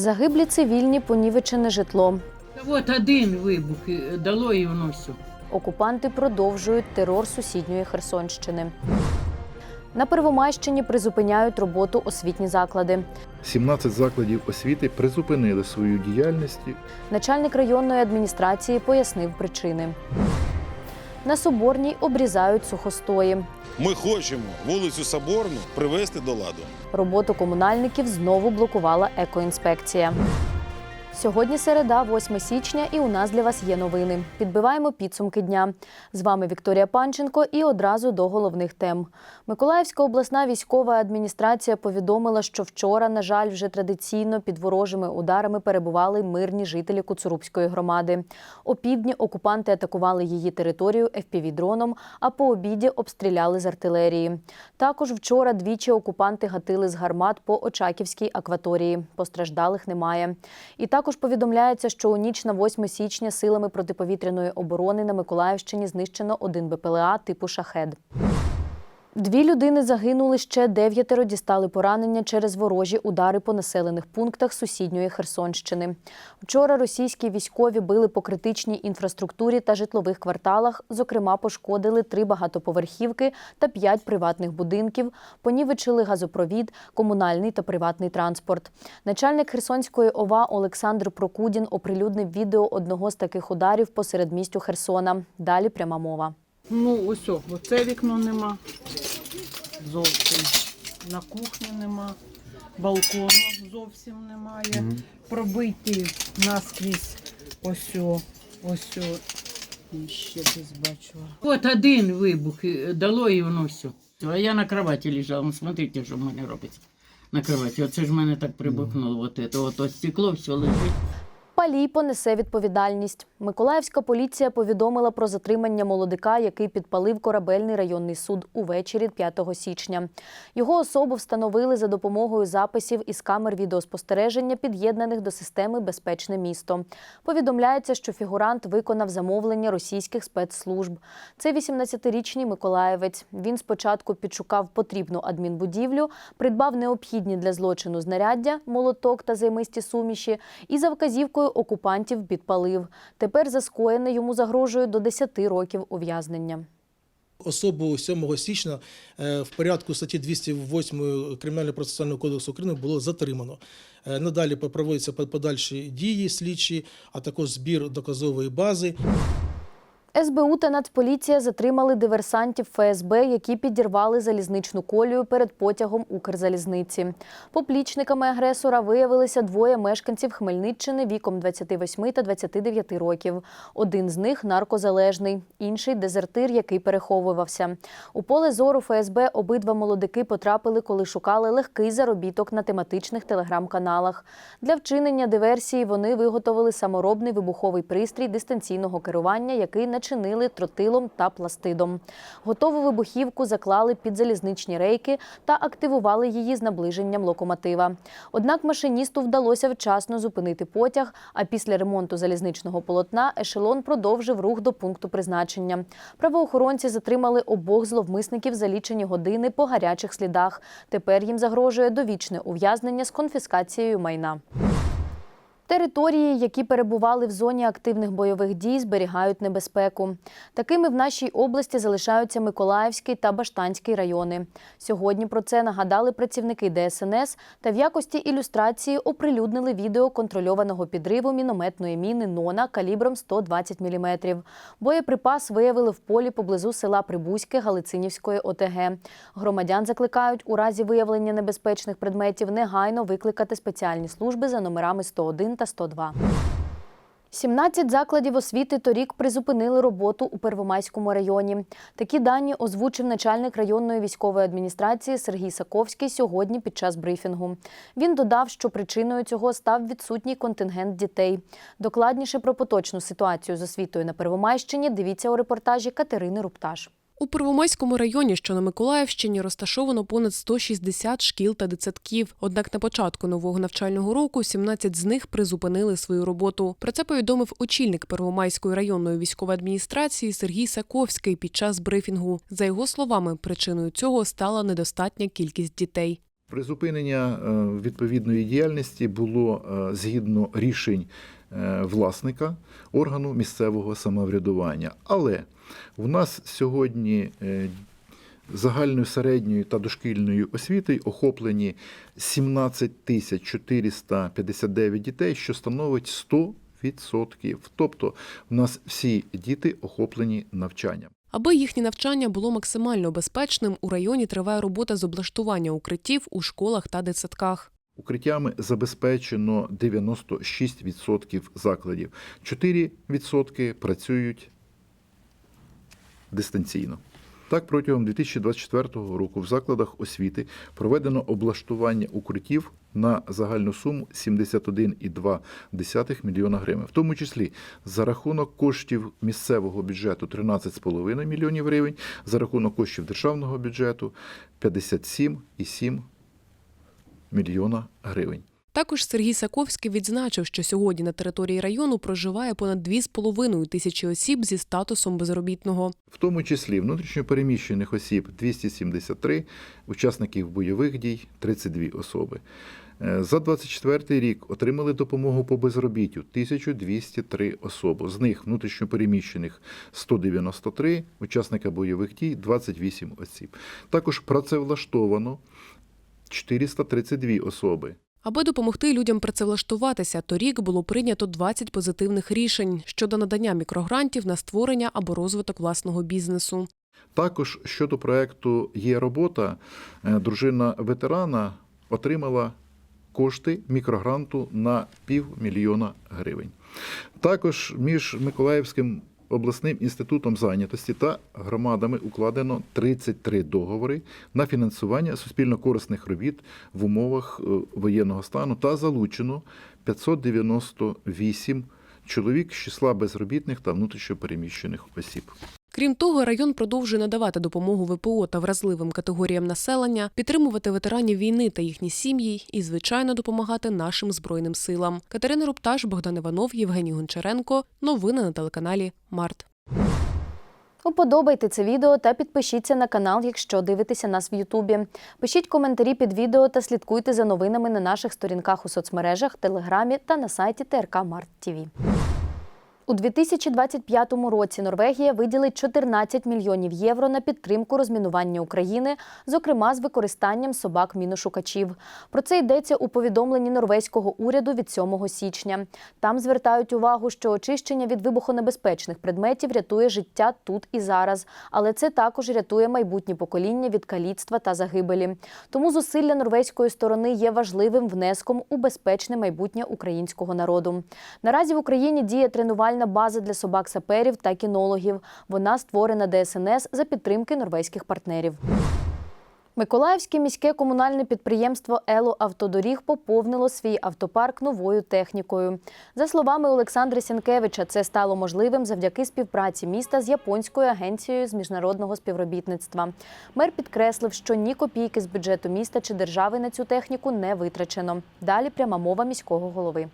Загиблі цивільні понівечене житло. Та от один вибух дало і воно все. Окупанти продовжують терор сусідньої Херсонщини. На Первомайщині призупиняють роботу освітні заклади. 17 закладів освіти призупинили свою діяльність. Начальник районної адміністрації пояснив причини. На Соборній обрізають сухостої. Ми хочемо вулицю Соборну привести до ладу. Роботу комунальників знову блокувала екоінспекція. Сьогодні середа, 8 січня, і у нас для вас є новини. Підбиваємо підсумки дня. З вами Вікторія Панченко і одразу до головних тем. Миколаївська обласна військова адміністрація повідомила, що вчора, на жаль, вже традиційно під ворожими ударами перебували мирні жителі Куцурубської громади. О півдні окупанти атакували її територію FPV-дроном, а по обіді обстріляли з артилерії. Також вчора двічі окупанти гатили з гармат по Очаківській акваторії. Постраждалих немає. І також повідомляється, що у ніч на 8 січня силами протиповітряної оборони на Миколаївщині знищено один БПЛА типу «Шахед». Дві людини загинули, ще дев'ятеро дістали поранення через ворожі удари по населених пунктах сусідньої Херсонщини. Вчора російські військові били по критичній інфраструктурі та житлових кварталах. Зокрема, пошкодили три багатоповерхівки та п'ять приватних будинків, понівечили газопровід, комунальний та приватний транспорт. Начальник Херсонської ОВА Олександр Прокудін оприлюднив відео одного з таких ударів посеред містю Херсона. Далі пряма мова. Ну, ось о, оце вікно нема. Зовсім. На кухні нема. Балкону зовсім немає. Пробиті наскрізь ось о, ось о. І ще десь бачила. От один вибух дало і воно все. А я на кроваті лежала. Ну, смотрите, що в мене робиться. На кроваті. Оце ж в мене так прибухнуло. От це. От, от стекло все лежить. Палій понесе відповідальність. Миколаївська поліція повідомила про затримання молодика, який підпалив корабельний районний суд увечері 5 січня. Його особу встановили за допомогою записів із камер відеоспостереження, під'єднаних до системи Безпечне місто. Повідомляється, що фігурант виконав замовлення російських спецслужб. Це 18-річний миколаєвець. Він спочатку підшукав потрібну адмінбудівлю, придбав необхідні для злочину знаряддя, молоток та займисті суміші і за вказівкою окупантів підпалив. Тепер за скоєне йому загрожує до 10 років ув'язнення. Особу 7 січня е, в порядку статті 208 Кримінального процесуального кодексу України було затримано. Е, Надалі проводяться подальші дії слідчі, а також збір доказової бази. СБУ та Нацполіція затримали диверсантів ФСБ, які підірвали залізничну колію перед потягом Укрзалізниці. Поплічниками агресора виявилися двоє мешканців Хмельниччини віком 28 та 29 років. Один з них наркозалежний, інший дезертир, який переховувався. У поле зору ФСБ обидва молодики потрапили, коли шукали легкий заробіток на тематичних телеграм-каналах. Для вчинення диверсії вони виготовили саморобний вибуховий пристрій дистанційного керування, який начинили тротилом та пластидом. Готову вибухівку заклали під залізничні рейки та активували її з наближенням локомотива. Однак машиністу вдалося вчасно зупинити потяг, а після ремонту залізничного полотна ешелон продовжив рух до пункту призначення. Правоохоронці затримали обох зловмисників за лічені години по гарячих слідах. Тепер їм загрожує довічне ув'язнення з конфіскацією майна. Території, які перебували в зоні активних бойових дій, зберігають небезпеку. Такими в нашій області залишаються Миколаївський та Баштанський райони. Сьогодні про це нагадали працівники ДСНС та в якості ілюстрації оприлюднили відео контрольованого підриву мінометної міни «Нона» калібром 120 мм. Боєприпас виявили в полі поблизу села Прибузьке Галицинівської ОТГ. Громадян закликають у разі виявлення небезпечних предметів негайно викликати спеціальні служби за номерами 101 та 102. 17 закладів освіти торік призупинили роботу у Первомайському районі. Такі дані озвучив начальник районної військової адміністрації Сергій Саковський сьогодні під час брифінгу. Він додав, що причиною цього став відсутній контингент дітей. Докладніше про поточну ситуацію з освітою на Первомайщині дивіться у репортажі Катерини Рупташ. У Первомайському районі, що на Миколаївщині, розташовано понад 160 шкіл та дитсадків. Однак на початку нового навчального року 17 з них призупинили свою роботу. Про це повідомив очільник Первомайської районної військової адміністрації Сергій Саковський під час брифінгу. За його словами, причиною цього стала недостатня кількість дітей. Призупинення е, відповідної діяльності було е, згідно рішень власника органу місцевого самоврядування. Але в нас сьогодні е, загальною середньою та дошкільною освітою охоплені 17 тисяч 459 дітей, що становить 100%. Тобто в нас всі діти охоплені навчанням. Аби їхнє навчання було максимально безпечним, у районі триває робота з облаштування укриттів у школах та дитсадках. Укриттями забезпечено 96% закладів. 4% працюють дистанційно. Так, протягом 2024 року в закладах освіти проведено облаштування укриттів на загальну суму 71,2 мільйона гривень, в тому числі за рахунок коштів місцевого бюджету 13,5 мільйонів гривень, за рахунок коштів державного бюджету 57,7 мільйона гривень. Також Сергій Саковський відзначив, що сьогодні на території району проживає понад 2,5 тисячі осіб зі статусом безробітного. в тому числі внутрішньопереміщених осіб 273, учасників бойових дій 32 особи. Е, За 24 рік отримали допомогу по безробіттю 1203 особи. З них внутрішньопереміщених 193, учасника бойових дій 28 осіб. Також працевлаштовано 432 особи. Аби допомогти людям працевлаштуватися, торік було прийнято 20 позитивних рішень щодо надання мікрогрантів на створення або розвиток власного бізнесу. Також щодо проекту Є робота, е, дружина ветерана отримала кошти мікрогранту на півмільйона гривень. Також між Миколаївським обласним інститутом зайнятості та громадами укладено 33 договори на фінансування суспільно-корисних робіт в умовах е, воєнного стану та залучено 598 чоловік з числа безробітних та внутрішньопереміщених осіб. Крім того, район продовжує надавати допомогу ВПО та вразливим категоріям населення, підтримувати ветеранів війни та їхні сім'ї і, звичайно, допомагати нашим збройним силам. Катерина Рупташ, Богдан Іванов, Євгеній Гончаренко. Новини на телеканалі Март. Уподобайте це відео та підпишіться на канал, якщо дивитеся нас в Ютубі. Пишіть коментарі під відео та слідкуйте за новинами на наших сторінках у соцмережах, телеграмі та на сайті ТРК Март ТІВІ. У 2025 році Норвегія виділить 14 мільйонів євро на підтримку розмінування України, зокрема з використанням собак-міношукачів. Про це йдеться у повідомленні норвезького уряду від 7 січня. Там звертають увагу, що очищення від вибухонебезпечних предметів рятує життя тут і зараз, але це також рятує майбутні покоління від каліцтва та загибелі. Тому зусилля норвезької сторони є важливим внеском у безпечне майбутнє українського народу. Наразі в Україні діє тренувальна база для собак-саперів та кінологів. Вона створена ДСНС за підтримки норвезьких партнерів. Миколаївське міське комунальне підприємство Ело Автодоріг поповнило свій автопарк новою технікою. За словами Олександра Сінкевича, це стало можливим завдяки співпраці міста з японською агенцією з міжнародного співробітництва. Мер підкреслив, що ні копійки з бюджету міста чи держави на цю техніку не витрачено. Далі пряма мова міського голови.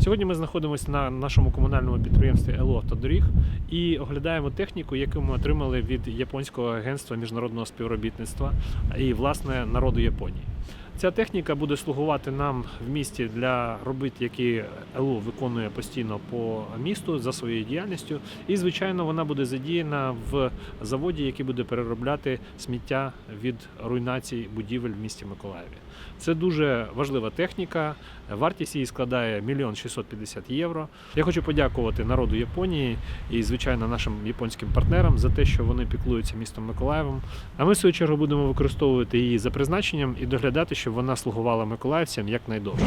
Сьогодні ми знаходимося на нашому комунальному підприємстві ЕЛО «Автодоріг» і оглядаємо техніку, яку ми отримали від японського агентства міжнародного співробітництва і власне народу Японії. Ця техніка буде слугувати нам в місті для робіт, які ЕЛО виконує постійно по місту за своєю діяльністю. І, звичайно, вона буде задіяна в заводі, який буде переробляти сміття від руйнацій будівель в місті Миколаєві. Це дуже важлива техніка. Вартість її складає 1 мільйон 650 євро. Я хочу подякувати народу Японії і, звичайно, нашим японським партнерам за те, що вони піклуються містом Миколаєвом. А ми, в свою чергу, будемо використовувати її за призначенням і доглядати, щоб вона слугувала миколаївцям якнайдовше.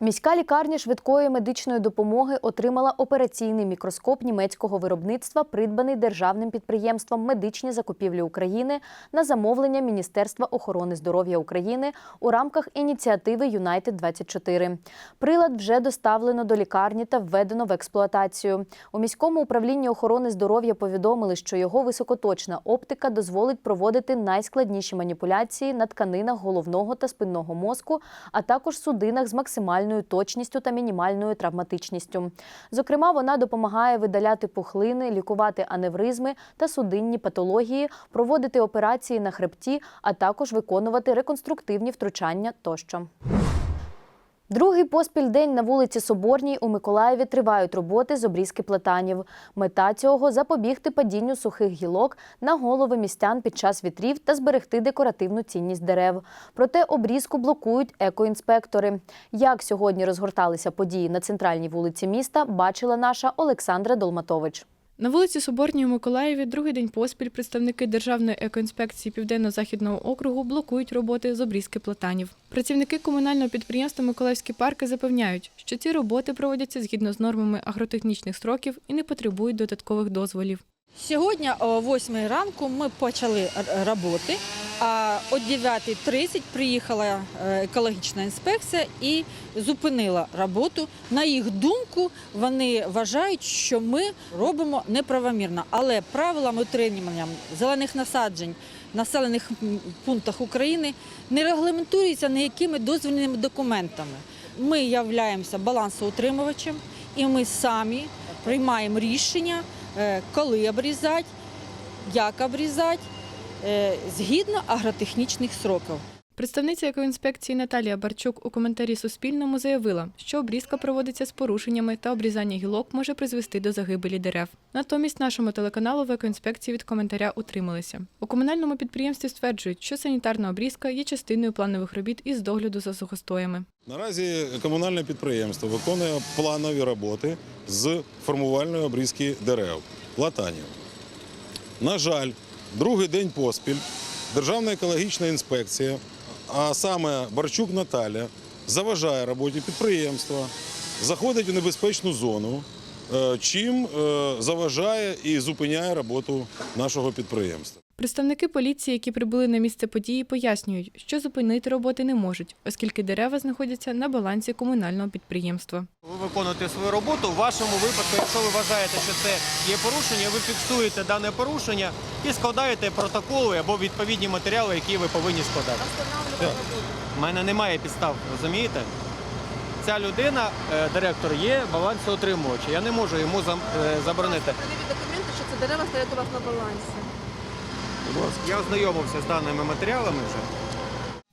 Міська лікарня швидкої медичної допомоги отримала операційний мікроскоп німецького виробництва, придбаний державним підприємством Медичні закупівлі України на замовлення Міністерства охорони здоров'я України у рамках ініціативи Юнайтед 24 Прилад вже доставлено до лікарні та введено в експлуатацію. У міському управлінні охорони здоров'я повідомили, що його високоточна оптика дозволить проводити найскладніші маніпуляції на тканинах головного та спинного мозку, а також судинах з максимальною максимальною точністю та мінімальною травматичністю. Зокрема, вона допомагає видаляти пухлини, лікувати аневризми та судинні патології, проводити операції на хребті, а також виконувати реконструктивні втручання тощо. Другий поспіль день на вулиці Соборній у Миколаєві тривають роботи з обрізки плетанів. Мета цього запобігти падінню сухих гілок на голови містян під час вітрів та зберегти декоративну цінність дерев. Проте обрізку блокують екоінспектори. Як сьогодні розгорталися події на центральній вулиці міста, бачила наша Олександра Долматович. На вулиці Соборній у Миколаєві другий день поспіль представники Державної екоінспекції Південно-Західного округу блокують роботи з обрізки платанів. Працівники комунального підприємства Миколаївські парки запевняють, що ці роботи проводяться згідно з нормами агротехнічних строків і не потребують додаткових дозволів. Сьогодні о 8 ранку ми почали роботи, а о 9.30 приїхала е, екологічна інспекція і зупинила роботу. На їх думку, вони вважають, що ми робимо неправомірно, але правилами утримання зелених насаджень в населених пунктах України не регламентується ніякими дозвільними документами. Ми являємося балансоутримувачем і ми самі приймаємо рішення, е, коли обрізати, як обрізати, згідно агротехнічних сроків. Представниця екоінспекції Наталія Барчук у коментарі Суспільному заявила, що обрізка проводиться з порушеннями та обрізання гілок може призвести до загибелі дерев. Натомість нашому телеканалу в екоінспекції від коментаря утрималися. У комунальному підприємстві стверджують, що санітарна обрізка є частиною планових робіт із догляду за сухостоями. Наразі комунальне підприємство виконує планові роботи з формувальної обрізки дерев, платанів. На жаль, другий день поспіль Державна екологічна інспекція, а саме Барчук Наталя, заважає роботі підприємства, заходить у небезпечну зону, е, чим е, заважає і зупиняє роботу нашого підприємства. Представники поліції, які прибули на місце події, пояснюють, що зупинити роботи не можуть, оскільки дерева знаходяться на балансі комунального підприємства. Ви виконуєте свою роботу. У вашому випадку, якщо ви вважаєте, що це є порушення, ви фіксуєте дане порушення і складаєте протоколи або відповідні матеріали, які ви повинні складати. У мене немає підстав, розумієте? Ця людина, е, директор, є балансоутримувачем. Я не можу йому зам- е, заборонити. документи, що це дерева стоять у вас на балансі. Я ознайомився з даними матеріалами вже.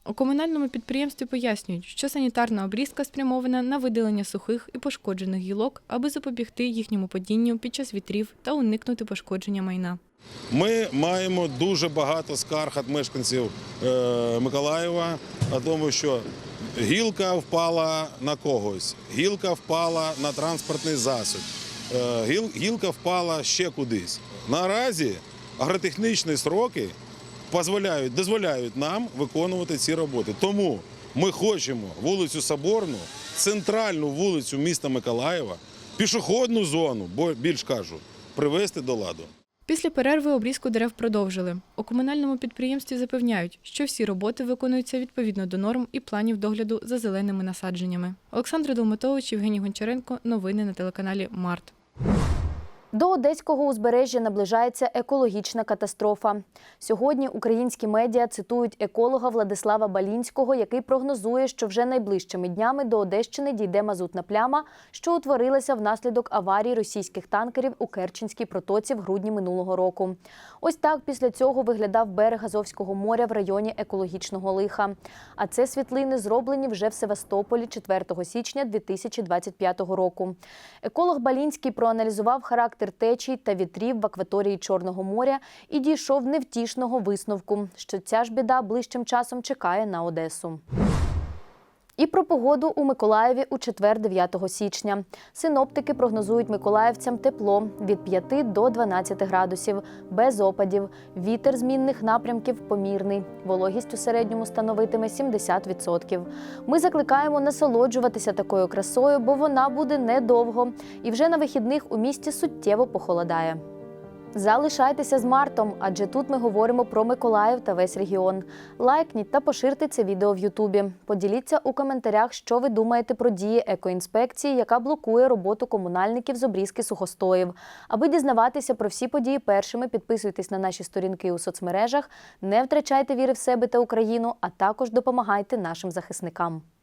У комунальному підприємстві пояснюють, що санітарна обрізка спрямована на видалення сухих і пошкоджених гілок, аби запобігти їхньому падінню під час вітрів та уникнути пошкодження майна. Ми маємо дуже багато скарг від мешканців е, Миколаєва о тому, що гілка впала на когось, гілка впала на транспортний засіб, е, гілка впала ще кудись. Наразі агротехнічні сроки дозволяють, дозволяють нам виконувати ці роботи. Тому ми хочемо вулицю Соборну, центральну вулицю міста Миколаєва, пішохідну зону, бо більш кажу, привести до ладу. Після перерви обрізку дерев продовжили. У комунальному підприємстві запевняють, що всі роботи виконуються відповідно до норм і планів догляду за зеленими насадженнями. Олександр Долматович, Євгеній Гончаренко. Новини на телеканалі Март. До одеського узбережжя наближається екологічна катастрофа. Сьогодні українські медіа цитують еколога Владислава Балінського, який прогнозує, що вже найближчими днями до Одещини дійде мазутна пляма, що утворилася внаслідок аварії російських танкерів у Керченській протоці в грудні минулого року. Ось так після цього виглядав берег Азовського моря в районі екологічного лиха. А це світлини зроблені вже в Севастополі 4 січня 2025 року. Еколог Балінський проаналізував характер течій та вітрів в акваторії Чорного моря і дійшов невтішного висновку, що ця ж біда ближчим часом чекає на Одесу. І про погоду у Миколаєві у четвер 9 січня. Синоптики прогнозують миколаївцям тепло від 5 до 12 градусів, без опадів. Вітер змінних напрямків помірний. Вологість у середньому становитиме 70%. Ми закликаємо насолоджуватися такою красою, бо вона буде недовго. І вже на вихідних у місті суттєво похолодає. Залишайтеся з Мартом, адже тут ми говоримо про Миколаїв та весь регіон. Лайкніть та поширте це відео в Ютубі. Поділіться у коментарях, що ви думаєте про дії екоінспекції, яка блокує роботу комунальників з обрізки сухостоїв. Аби дізнаватися про всі події першими, підписуйтесь на наші сторінки у соцмережах, не втрачайте віри в себе та Україну, а також допомагайте нашим захисникам.